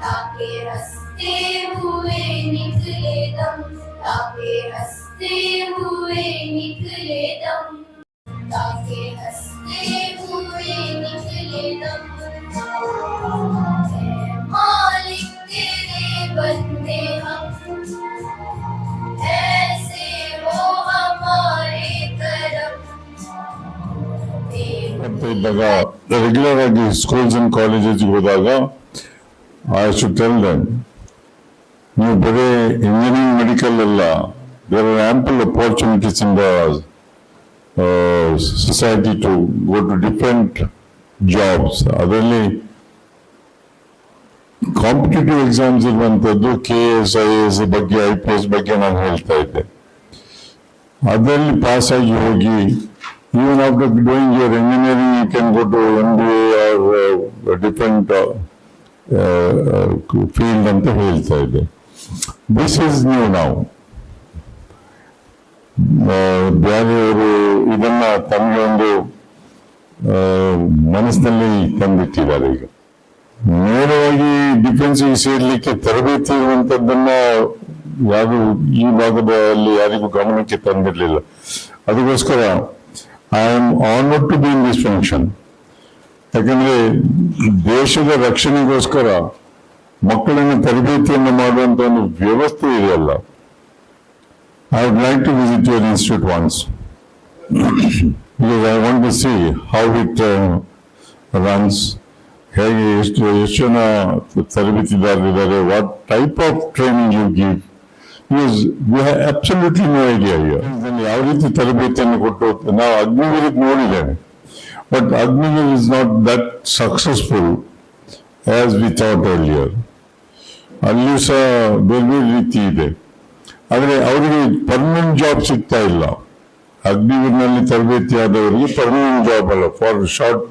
ताके हँसते हुए निकले दम ताके हँसते हुए निकले दम ताके हंसते हुए निकले दम ताके हंसते हुए निकले दम है मालिक तेरे बंदे हम ऐसे वो हमारे करम ಮಾಡ್ತಾ ಇದ್ದಾಗ ರೆಗ್ಯುಲರ್ ಆಗಿ ಸ್ಕೂಲ್ಸ್ ಅಂಡ್ ಕಾಲೇಜಸ್ ಹೋದಾಗ ಐ ಶುಡ್ ಟೆಲ್ ದಮ್ ನೀವು ಬರೀ ಇಂಜಿನಿಯರಿಂಗ್ ಮೆಡಿಕಲ್ ಅಲ್ಲ there are ample opportunities in the society to go to different jobs ಅದರಲ್ಲಿ ಕಾಂಪಿಟೇಟಿವ್ ಎಕ್ಸಾಮ್ಸ್ ಇರುವಂಥದ್ದು ಕೆ ಎಸ್ ಐ ಎಸ್ ಬಗ್ಗೆ ಐ ಪಿ ಎಸ್ ಬಗ್ಗೆ ನಾನು ಹೇಳ್ತಾ ಇದ್ದೆ. ಅದರಲ್ಲಿ ಪಾಸ್ ಆಗಿ ಹೋಗಿ even after doing your engineering you can go to M B A or different field ಅಂತ ಹೇಳ್ತಾ ಇದ್ದೆ. ದಿಸ್ ಈಸ್ ನ್ಯೂ ನಾವು ಬೇರೆಯವರು ಇದನ್ನ ತಮಗೆ ಒಂದು ಮನಸ್ಸಿನಲ್ಲಿ ತಂದಿಟ್ಟಿದ್ದಾರೆ ಈಗ. ನೇರವಾಗಿ ಡಿಫೆನ್ಸಿಗೆ ಸೇರ್ಲಿಕ್ಕೆ ತರಬೇತಿ ಇರುವಂತದ್ದನ್ನ ಯಾರು ಈ ಭಾಗದಲ್ಲಿ ಯಾರಿಗೂ ಗಮನಕ್ಕೆ ತಂದಿರಲಿಲ್ಲ. ಅದಕ್ಕೋಸ್ಕರ I am honoured to be in this function ಯಾಕಂದ್ರೆ ದೇಶದ ರಕ್ಷಣೆಗೋಸ್ಕರ ಮಕ್ಕಳನ್ನು ತರಬೇತಿಯನ್ನು ಮಾಡುವಂತ ಒಂದು ವ್ಯವಸ್ಥೆ ಇದೆಯಲ್ಲ I would like to visit your institute once because I want to see how it runs ಹೇಗೆ ಎಷ್ಟು ಎಷ್ಟು ಜನ ತರಬೇತಿದಾರರಿದ್ದಾರೆ what type of training you give us we have absolutely no idea ಯಾವ ರೀತಿ ತರಬೇತಿಯನ್ನು ಕೊಟ್ಟು ನಾವು ಅಗ್ನಿವೀರ್ ನೋಡಿದ್ದೇವೆ. But Agniveer is not that successful as we thought earlier ಅಲ್ಲಿಯೂ ಸಹ ಬೇರೆ ಬೇರೆ ರೀತಿ ಇದೆ. ಆದರೆ ಅವರಿಗೆ ಪರ್ಮನೆಂಟ್ ಜಾಬ್ ಸಿಗ್ತಾ ಇಲ್ಲ. ಅಗ್ನಿವೀರ್ನಲ್ಲಿ ತರಬೇತಿ ಆದವರಿಗೆ ಪರ್ಮನೆಂಟ್ ಜಾಬ್ ಅಲ್ಲ ಫಾರ್ ಶಾರ್ಟ್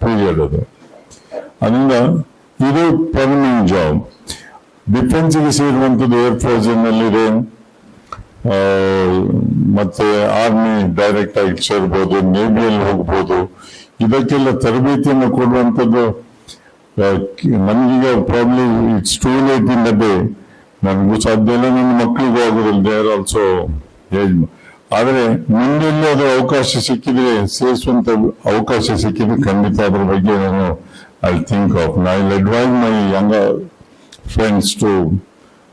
ಪೀರಿಯಡ್ ಅದು. ಅದರಿಂದ ಇದು ಪರ್ಮನೆಂಟ್ ಜಾಬ್ ಡಿಫೆನ್ಸ್ಗೆ ಸೇರುವಂಥದ್ದು ಏರ್ಫೋರ್ಸ್ ನಲ್ಲಿದೆ. ಆ, ಮತ್ತೆ ಆರ್ಮಿ ಡೈರೆಕ್ಟ್ ಆಗಿ ಸೇರ್ಬೋದು ನೇವಿಯಲ್ಲಿ ಹೋಗ್ಬೋದು. ಇದಕ್ಕೆಲ್ಲ ತರಬೇತಿಯನ್ನು ಕೊಡುವಂಥದ್ದು ನಮಗೀಗ problem it's too late in the day ನನಗೂ ಸಾಧ್ಯ ಇಲ್ಲ ನನ್ನ ಮಕ್ಕಳಿಗೂ ಆಗೋದಿಲ್ಲ. ದೇ ಆರ್ ಆಲ್ಸೋ ಏಜ್ ಆದರೆ ಮುಂದೆಲ್ಲಿ ಅದು ಅವಕಾಶ ಸಿಕ್ಕಿದ್ರೆ ಸೇರಿಸುವಂತ ಅವಕಾಶ ಸಿಕ್ಕಿದ್ರೆ ಖಂಡಿತ ಅದ್ರ ಬಗ್ಗೆ ನಾನು I think of I advise my young friends to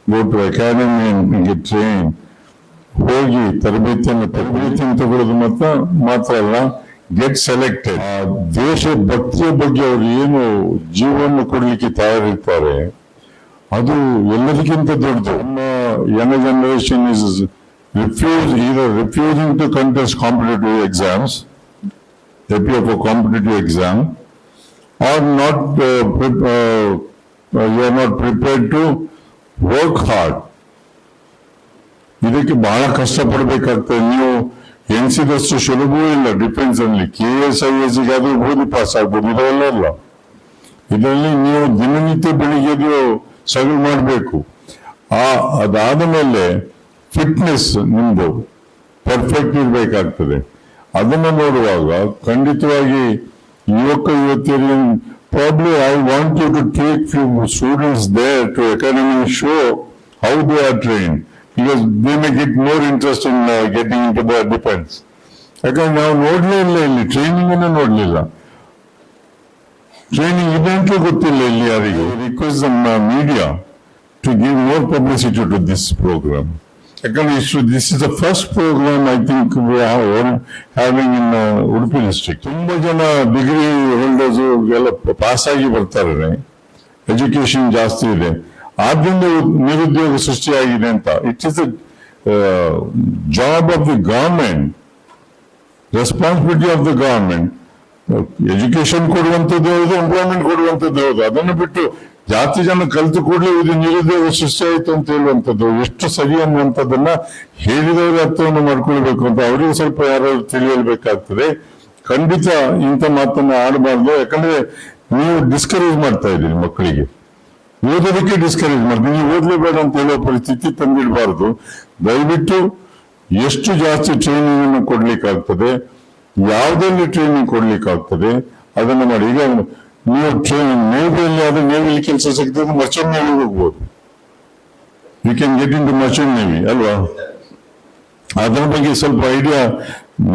go to academy and train ಹೋಗಿ ತರಬೇತಿಯನ್ನು ತರಬೇತಿಯನ್ನು ತಗೊಳ್ಳೋದು ಮಾತ್ರ ಮಾತ್ರ ಅಲ್ಲ ಗೆಟ್ ಸೆಲೆಕ್ಟೆಡ್ ದೇಶ ಭಕ್ತಿಯ ಬಗ್ಗೆ ಅವರು ಏನು ಜೀವವನ್ನು ಕೊಡಲಿಕ್ಕೆ ತಯಾರಿರ್ತಾರೆ ಅದು ಎಲ್ಲದಕ್ಕಿಂತ ದೊಡ್ಡದು. ನಮ್ಮ young generation is refuse either refusing to contest competitive exams A P F or not or not uh, not prepared to work hard ಇದಕ್ಕೆ ಬಹಳ ಕಷ್ಟಪಡಬೇಕಾಗ್ತದೆ. ನೀವು ಎಣಿಸಿದಷ್ಟು ಸುಲಭವೂ ಇಲ್ಲ. ಡಿಫೆನ್ಸ್ ಅಲ್ಲಿ ಕೆ ಎಸ್ ಐ ಎಸ್ ಗಾದ್ರೂ ಓದಿ ಪಾಸ್ ಆಗ್ಬೋದು. ಇದರಲ್ಲೇ ಇಲ್ಲ ಇದರಲ್ಲಿ ನೀವು ದಿನನಿತ್ಯ ಬೆಳಿಗ್ಗೆ ಸಗಲ್ ಮಾಡಬೇಕು. ಆ ಅದಾದ ಮೇಲೆ ಫಿಟ್ನೆಸ್ ನಿಮ್ಮದು ಪರ್ಫೆಕ್ಟ್ ಇರಬೇಕಾಗ್ತದೆ. ಅದನ್ನು ನೋಡುವಾಗ ಖಂಡಿತವಾಗಿ ಯುವಕ, ಯುವತಿಯರಿಗೆ probably I want you to take few students they to academy show how they are train because they may get more interest in getting in to defence ಯಾಕಂದ್ರೆ ನಾವು ನೋಡಲೇ ಇಲ್ಲ ಇಲ್ಲಿ ಟ್ರೈನಿಂಗ್ ನೋಡ್ಲಿಲ್ಲ. ಟ್ರೈನಿಂಗ್ ಇದೆ ಅಂತ ಗೊತ್ತಿಲ್ಲ ಇಲ್ಲಿ ಯಾರಿಗೆ request media to give more publicity to this program ಯಾಕಂದ್ರೆ ಇಷ್ಟು this is the first program I think having in Udupi district ತುಂಬಾ ಜನ ಡಿಗ್ರಿ ಹೋಲ್ಡರ್ಸ್ ಎಲ್ಲ ಪಾಸ್ ಆಗಿ ಬರ್ತಾರೆ ಎಜುಕೇಶನ್ ಜಾಸ್ತಿ ಇದೆ. ಆದ್ರಿಂದ ನಿರುದ್ಯೋಗ ಸೃಷ್ಟಿಯಾಗಿದೆ ಅಂತ. It is job of the government responsibility of the government education ಕೊಡುವಂಥದ್ದು ಹೌದು ಎಂಪ್ಲಾಯ್ಮೆಂಟ್ ಕೊಡುವಂಥದ್ದು ಹೌದು. ಅದನ್ನು ಬಿಟ್ಟು ಜಾಸ್ತಿ ಜನ ಕಲಿತು ಕೂಡಲೇ ಇದು ನಿರುದ್ಯೋಗ ಸೃಷ್ಟಿ ಆಯ್ತು ಅಂತ ಹೇಳುವಂಥದ್ದು, ಎಷ್ಟು ಸರಿ ಅನ್ನುವಂಥದ್ದನ್ನ ಹೇಳಿದವರು ಅರ್ಥವನ್ನು ಮಾಡ್ಕೊಳ್ಬೇಕು ಅಂತ ಅವರಿಗೆ ಸ್ವಲ್ಪ ಯಾರಾದ್ರು ತಿಳಿಯಲ್ಬೇಕಾಗ್ತದೆ. ಖಂಡಿತ ಇಂಥ ಮಾತನ್ನ ಆಡಬಾರ್ದು. ಯಾಕಂದ್ರೆ ನೀವು ಡಿಸ್ಕರೇಜ್ ಮಾಡ್ತಾ ಇದ್ದೀರಿ ಮಕ್ಕಳಿಗೆ. ಓದೋದಕ್ಕೆ ಡಿಸ್ಕರೇಜ್ ಮಾಡ್ತೀವಿ ನೀವು ಓದಲೇಬೇಡ ಅಂತ ಹೇಳೋ ಪರಿಸ್ಥಿತಿ ತಂದಿಡಬಾರ್ದು. ದಯವಿಟ್ಟು ಎಷ್ಟು ಜಾಸ್ತಿ ಟ್ರೈನಿಂಗ್ ಅನ್ನು ಕೊಡ್ಲಿಕ್ಕಾಗ್ತದೆ. ಯಾವುದರಲ್ಲಿ ಟ್ರೈನಿಂಗ್ ಕೊಡ್ಲಿಕ್ಕಾಗ್ತದೆ, ಅದನ್ನು ಮಾಡಿ. ಈಗ ನೀವು ಟ್ರೈನಿಂಗ್ ನೇವಿಯಲ್ಲಿ ಆದ್ರೆ ನೇವಿಯಲ್ಲಿ ಕೆಲಸ ಸಿಗ್ತದೆ ಮರ್ಚೆಂಟ್ ನೇವಿ ಹೋಗ್ಬೋದು. You can get in to merchant navy ಅಲ್ವಾ? ಅದರ ಬಗ್ಗೆ ಸ್ವಲ್ಪ ಐಡಿಯಾ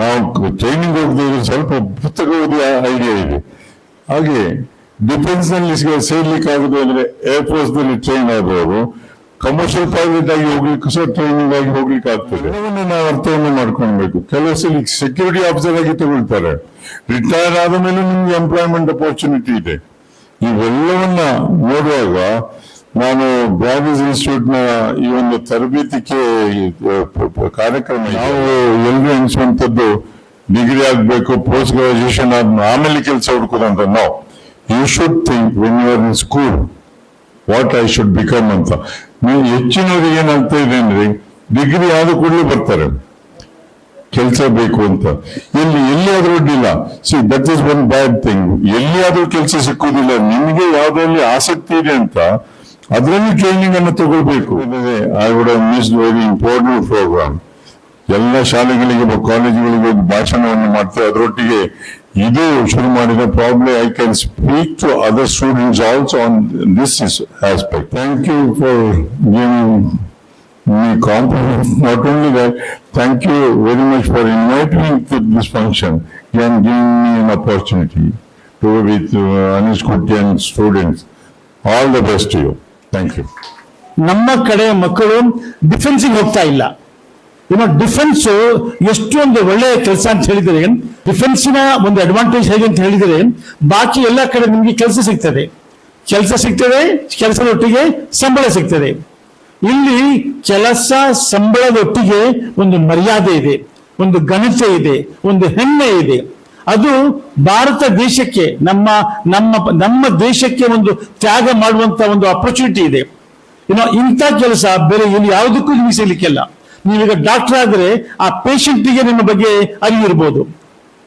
ನಾವು ಟ್ರೈನಿಂಗ್ ಹೋಗದೆ ಸ್ವಲ್ಪ ಪುಸ್ತಕ ಓದಿ ಐಡಿಯಾ ಇದೆ. ಹಾಗೆ ಡಿಫೆನ್ಸ್ನಲ್ಲಿ ಸೇರ್ಲಿಕ್ಕೆ ಆಗುದು ಅಂದ್ರೆ ಏರ್ಫೋರ್ಸ್ನಲ್ಲಿ ಟ್ರೈನ್ ಆದವರು ಕಮರ್ಷಿಯಲ್ ಪೈಲಟ್ ಆಗಿ ಹೋಗ್ಲಿಕ್ಕೆ ಸಹ ಟ್ರೈನಿಂಗ್ ಆಗಿ ಹೋಗ್ಲಿಕ್ಕೆ ಆಗ್ತದೆ. ನಾವು ಅರ್ಥವನ್ನು ಮಾಡ್ಕೊಳ್ಬೇಕು. ಕೆಲವು ಸಲ ಸೆಕ್ಯೂರಿಟಿ ಆಫೀಸರ್ ಆಗಿ ತಗೊಳ್ತಾರೆ. ರಿಟೈರ್ ಆದ ಮೇಲೆ ನಿಮ್ಗೆ ಎಂಪ್ಲಾಯ್ಮೆಂಟ್ ಅಪರ್ಚುನಿಟಿ ಇದೆ. ಇವೆಲ್ಲವನ್ನ ನೋಡುವಾಗ ನಾನು ಬ್ಯಾಗೇಜ್ ಇನ್ಸ್ಟಿಟ್ಯೂಟ್ನ ಈ ಒಂದು ತರಬೇತಿಗೆ ಕಾರ್ಯಕ್ರಮ ನಾವು ಎಲ್ಲರೂ ಎನಿಸುವಂತದ್ದು ಡಿಗ್ರಿ ಆಗ್ಬೇಕು ಪೋಸ್ಟ್ ಗ್ರಾಜುಯೇಷನ್ ಆದ ಆಮೇಲೆ ಕೆಲಸ ಹುಡುಕೋದಂತ ನಾವು you should think when you are in school what I should become ಅಂತ. ನೀವು ಹೆಚ್ಚಿನವ್ರಿಗೆ ಏನಾಗ್ತಾ ಇದೆ ಅಂದ್ರೆ ಡಿಗ್ರಿ ಆದ ಕೂಡಲೇ ಬರ್ತಾರೆ. ಕೆಲಸ ಬೇಕು ಅಂತ. ಎಲ್ಲಿ, ಎಲ್ಲಿಯಾದ್ರೂ ಅಡ್ಡಿಲ್ಲ see that is one bad thing ಎಲ್ಲಿಯಾದ್ರೂ ಕೆಲಸ ಸಿಕ್ಕುವುದಿಲ್ಲ ನಿಮಗೆ ಯಾವ್ದ್ರಲ್ಲಿ ಆಸಕ್ತಿ ಇದೆ ಅಂತ ಅದರಲ್ಲಿ ಟ್ರೈನಿಂಗ್ ಅನ್ನು ತಗೊಳ್ಬೇಕು. I would miss very important program ಎಲ್ಲ ಶಾಲೆಗಳಿಗೆ ಕಾಲೇಜುಗಳಿಗೆ ಭಾಷಣವನ್ನು ಮಾಡ್ತೇವೆ ಅದರೊಟ್ಟಿಗೆ ಇದು ಶುರು ಮಾಡಿದ problem I can speak to other students also on this is aspect thank you for giving me compliment. Not only that, thank you very much for inviting me to this function and giving me an opportunity to be with uh, Anish Kutty and students. All the best to you. Thank you. ನಮ್ಮ ಕಡೆ ಮಕ್ಕಳು ಡಿಫೆನ್ಸಿಗೆ ಹೋಗ್ತಾ ಇಲ್ಲ ಏನೋ defence ಒಂದು ಒಳ್ಳೆಯ ಕೆಲಸ ಅಂತ ಹೇಳಿದರೆ, ಡಿಫೆನ್ಸಿನ ಒಂದು ಅಡ್ವಾಂಟೇಜ್ ಹೇಗೆ ಅಂತ ಹೇಳಿದರೆ, ಬಾಕಿ ಎಲ್ಲ ಕಡೆ ನಿಮಗೆ ಕೆಲಸ ಸಿಗ್ತದೆ. ಕೆಲಸ ಸಿಗ್ತದೆ ಕೆಲಸದೊಟ್ಟಿಗೆ ಸಂಬಳ ಸಿಗ್ತದೆ. ಇಲ್ಲಿ ಕೆಲಸ ಸಂಬಳದೊಟ್ಟಿಗೆ ಒಂದು ಮರ್ಯಾದೆ ಇದೆ, ಒಂದು ಘನತೆ ಇದೆ, ಒಂದು ಹೆಮ್ಮೆ ಇದೆ. ಅದು ಭಾರತ ದೇಶಕ್ಕೆ, ನಮ್ಮ ನಮ್ಮ ನಮ್ಮ ದೇಶಕ್ಕೆ ಒಂದು ತ್ಯಾಗ ಮಾಡುವಂತ ಒಂದು ಅಪರ್ಚುನಿಟಿ ಇದೆ. ಇನ್ನು ಇಂಥ ಕೆಲಸ ಬೇರೆ ಇಲ್ಲಿ ಯಾವುದಕ್ಕೂ ನಿಮಗೆ ಸಿಗ್ಲಿಕ್ಕಿಲ್ಲ ನೀವೀಗ ಡಾಕ್ಟರ್ ಆದ್ರೆ ಆ ಪೇಷಂಟ್ಗೆ ನಿಮ್ಮ ಬಗ್ಗೆ ಅರಿವಿರ್ಬೋದು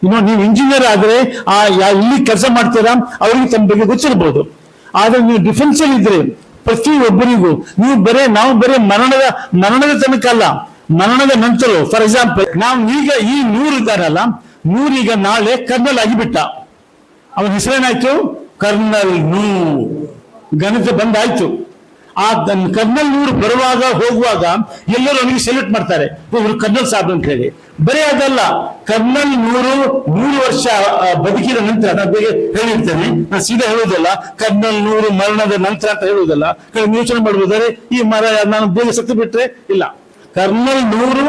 ಇನ್ನು ನೀವು ಇಂಜಿನಿಯರ್ ಆದ್ರೆ ಆ ಇಲ್ಲಿ ಕೆಲಸ ಮಾಡ್ತೀರಾ, ಅವರಿಗೆ ತಮ್ಮ ಬಗ್ಗೆ ಗೊತ್ತಿರ್ಬೋದು. ಆದ್ರೆ ನೀವು ಡಿಫೆನ್ಸ್ ಅಲ್ಲಿ ಇದ್ರೆ ಪ್ರತಿ ಒಬ್ಬರಿಗೂ ನೀವು ಬರೇ, ನಾವು ಬರೇ ಮರಣದ ಮರಣದ ತನಕ ಅಲ್ಲ, ಮರಣದ ನಂತರ ಫಾರ್ ಎಕ್ಸಾಂಪಲ್ ನಾವು ಈಗ ಈ ನೂರು ಇದ್ದಾರಲ್ಲ ಈಗ ನಾಳೆ ಕರ್ನಲ್ ಆಗಿಬಿಟ್ಟ. ಅವನ ಹೆಸರೇನಾಯ್ತು? ಕರ್ನಲ್ ನೂ. ಗಣಿತ ಬಂದಾಯ್ತು. ಆ ಕರ್ನಲ್ ಇವರು ಬರುವಾಗ, ಹೋಗುವಾಗ ಎಲ್ಲರೂ ಅವನಿಗೆ ಸೆಲ್ಯೂಟ್ ಮಾಡ್ತಾರೆ. ಇವರು ಕರ್ನಲ್ ಸಾಬ್ ಅಂತ ಹೇಳಿ. ಬರೀ ಅದಲ್ಲ, ಕರ್ನಲ್ ನೂರು ನೂರು ವರ್ಷ ಬದುಕಿದ ನಂತರ, ನಾನು ಹೇಳಿರ್ತೇನೆ, ನಾನು ಸೀದಾ ಹೇಳುವುದಲ್ಲ, ಕರ್ನಲ್ ನೂರು ಮರಣದ ನಂತರ ಅಂತ ಹೇಳುವುದಲ್ಲ ಯೋಚನೆ ಮಾಡಬಹುದಾದ್ರೆ ಈ ಮರ ನಾನು ಬೇಗ ಸತ್ತು ಬಿಟ್ರೆ ಇಲ್ಲ. ಕರ್ನಲ್ ನೂರು,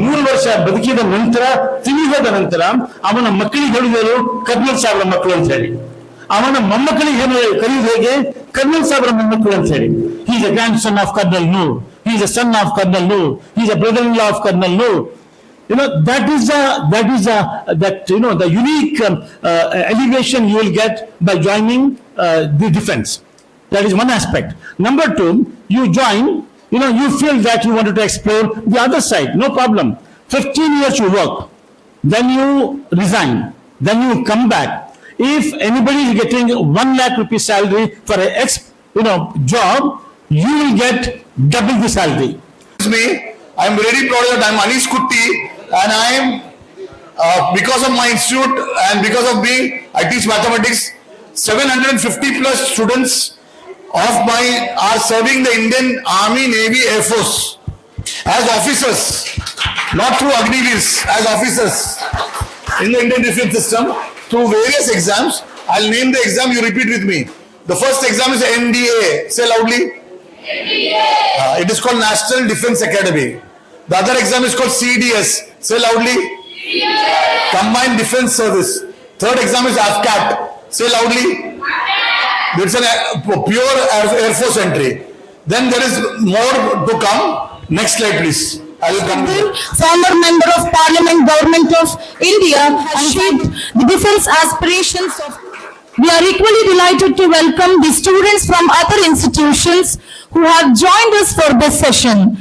ಮೂರು ವರ್ಷ ಬದುಕಿದ ನಂತರ ತಿಳಿದ ನಂತರ, ಅವನ ಮಕ್ಕಳಿಗೆ ಹೇಳಿದರು ಕರ್ನಲ್ ಸಾಬ್ರ ಮಕ್ಕಳು ಅಂತ ಹೇಳಿ. ಅವನ ಮೊಮ್ಮಕ್ಕಳಿಗೆ ಏನು ಕರೆಯುವುದು ಹೇಗೆ? ಕರ್ನಲ್ ಸಾಬ್ರ ಮೊಮ್ಮಕ್ಕಳು ಅಂತ ಹೇಳಿ. He is a grandson of Colonel Noor. He is a son of Colonel Noor. He is a brother-in-law of Colonel Noor. You know, that is a, that is a, that, you know, the unique um, uh, elevation you will get by joining uh, the defense. That is one aspect. Number two, you join, you know, you feel that you wanted to explore the other side. No problem. 15 years you work. Then you resign. Then you come back. If anybody is getting 1 lakh rupee salary for an ex, you know, job, you will get double the salary me, I am very proud that I am Anish Kutti and I am, uh, because of my institute and because of me, I teach mathematics. 750 plus students of mine are serving the Indian Army, Navy, Air Force as officers, not through Agniveers, as officers in the Indian defense system through various exams. I'll name the exam, you repeat with me. The first exam is NDA. Say loudly. Uh, it is called National Defense Academy. The other exam is called CDS. Say loudly. Combined Defense Service. Third exam is AFCAT. Say loudly. It's an uh, pure Air Air Force entry. Then there is more to come. Next slide, please. I will come. former member of Parliament, Government of India, has shaped the defense aspirations of. We are equally delighted to welcome the students from other institutions who have joined us for this session.